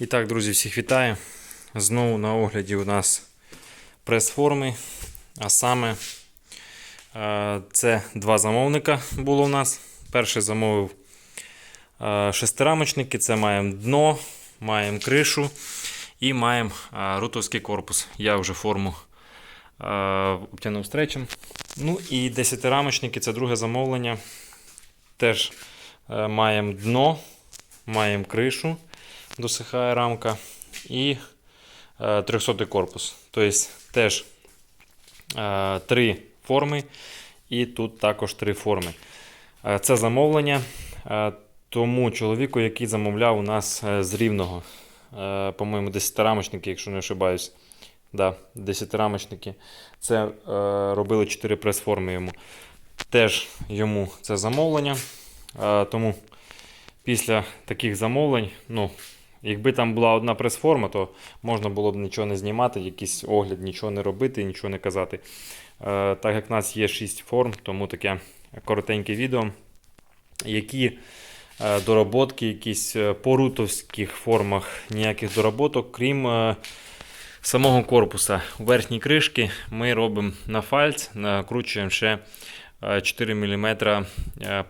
І так, друзі, всіх вітаю. Знову на огляді у нас прес-форми. А саме е, це два замовника було у нас. Перший замовив е, шестирамочники. Це маємо дно, маємо кришу і маємо е, рутовський корпус. Я вже форму обтягнув стречем. Ну і десятирамочники це друге замовлення. Теж маємо дно, маємо кришу досихає рамка і е, 300 корпус. Тобто теж е, три форми, і тут також три форми. Е, це замовлення е, тому чоловіку, який замовляв у нас е, з рівного. Е, по-моєму, 10-рамочники, якщо не ошибаюсь. Да, 10-рамочники. Це е, робили 4 прес-форми йому. Теж йому це замовлення. Е, тому після таких замовлень, ну, якби там була одна прес-форма, то можна було б нічого не знімати, якийсь огляд, нічого не робити, нічого не казати. Е, так як в нас є 6 форм, тому таке коротеньке відео. Які е, доработки, якісь е, по рутовських формах ніяких доработок, крім самого корпуса. У верхній кришки ми робимо на фальц, накручуємо ще е, 4 мм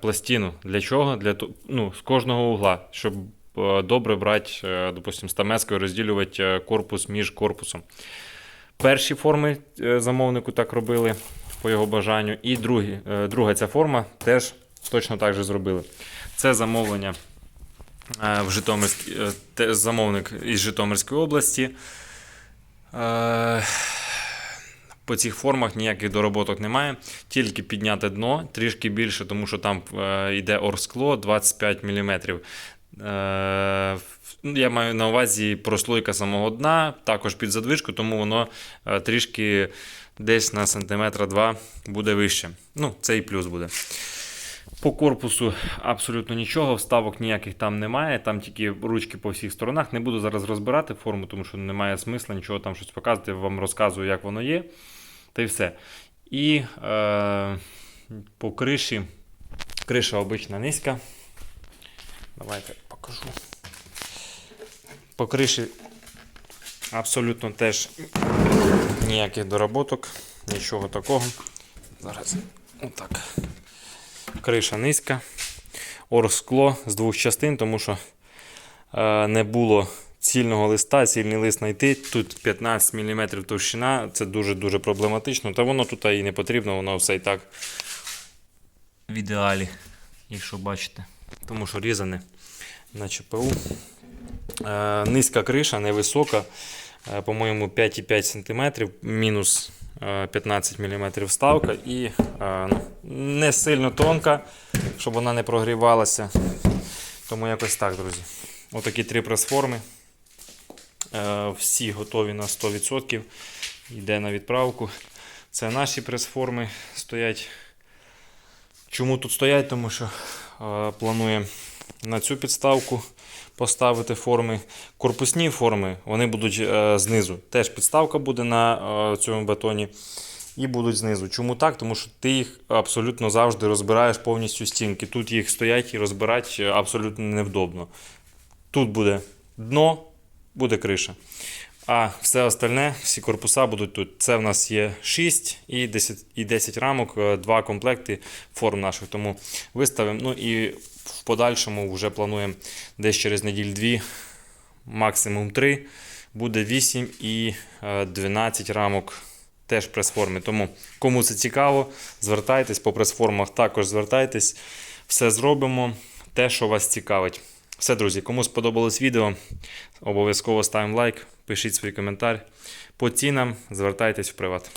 пластину. Для чого? Для, ну, з кожного угла, щоб добре брати, е, допустим, стамескою розділювати е, корпус між корпусом. Перші форми е, замовнику так робили по його бажанню. І другі, е, друга ця форма теж точно так же зробили. Це замовлення е, в Житомирській, е, замовник із Житомирської області. Е, По цих формах ніяких дороботок немає. Тільки підняти дно трішки більше, тому що там е, йде орскло 25 мм. Е, в- я маю на увазі прослойка самого дна, також під задвижку, тому воно е, трішки десь на сантиметра 2 буде вище. Ну, це і плюс буде. По корпусу абсолютно нічого, вставок ніяких там немає, там тільки ручки по всіх сторонах. Не буду зараз розбирати форму, тому що немає смисла нічого там щось показувати. Вам розказую, як воно є. Та й все. І е, по криші. Криша обична низька. Давайте покажу. По криші абсолютно теж ніяких доработок, нічого такого. Зараз отак. Криша низька. Орскло з двох частин, тому що е, не було цільного листа, цільний лист знайти. Тут 15 мм товщина, це дуже-дуже проблематично. Та воно тут і не потрібно, воно все і так в ідеалі, якщо бачите. Тому що різане на ЧПУ. Е, низька криша, невисока. Е, по-моєму, 5,5 см, мінус е, 15 мм вставка і е, ну, не сильно тонка, щоб вона не прогрівалася. Тому якось так, друзі. Отакі три прес-форми. Всі готові на 100%. Йде на відправку. Це наші прес-форми стоять. Чому тут стоять? Тому що плануємо на цю підставку поставити форми. Корпусні форми вони будуть е, знизу. Теж підставка буде на е, цьому бетоні. І будуть знизу. Чому так? Тому що ти їх абсолютно завжди розбираєш повністю стінки. Тут їх стоять і розбирати е, абсолютно невдобно. Тут буде дно, буде криша. А все остальне, всі корпуса будуть тут. Це в нас є 6 і 10, і 10 рамок, е, два комплекти форм наших. Тому виставимо. Ну і в подальшому вже плануємо десь через неділю-дві, максимум 3. Буде 8 і е, 12 рамок теж прес-форми. Тому кому це цікаво, звертайтесь по прес-формах, також звертайтесь. Все зробимо, те, що вас цікавить. Все, друзі, кому сподобалось відео, обов'язково ставимо лайк, пишіть свій коментар. По цінам звертайтесь в приват.